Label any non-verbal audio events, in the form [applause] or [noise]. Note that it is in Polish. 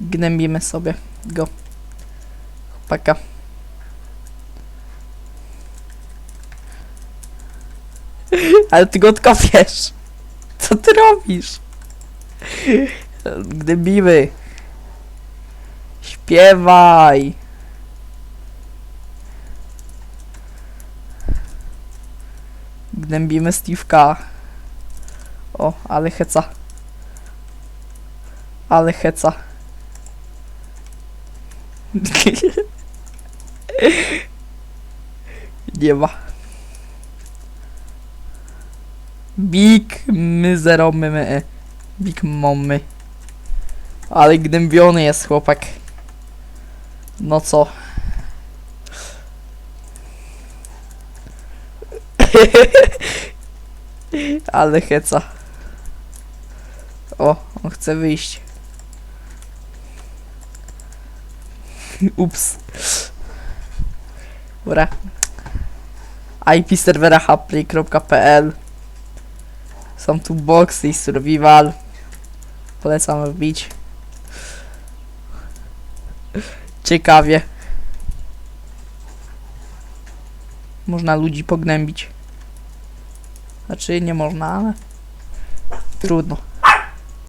Gnębimy sobie go. Chłopaka. [laughs] Ale ty go odkopiesz. Co ty robisz? Gnębimy. Śpiewaj. Gnębimy Steve'ka. O, ale heca. Ale heca. [laughs] Nie ma. Big myzero mymy. Big mommy. Ale gnębiony jest chłopak. No co? [laughs] Ale heca. O, on chce wyjść. [laughs] Ups. Dobra. IP serwera haplay.pl Są tu boxy i survival. Polecam wbić. Ciekawie. Można ludzi pognębić. Znaczy nie można, ale trudno.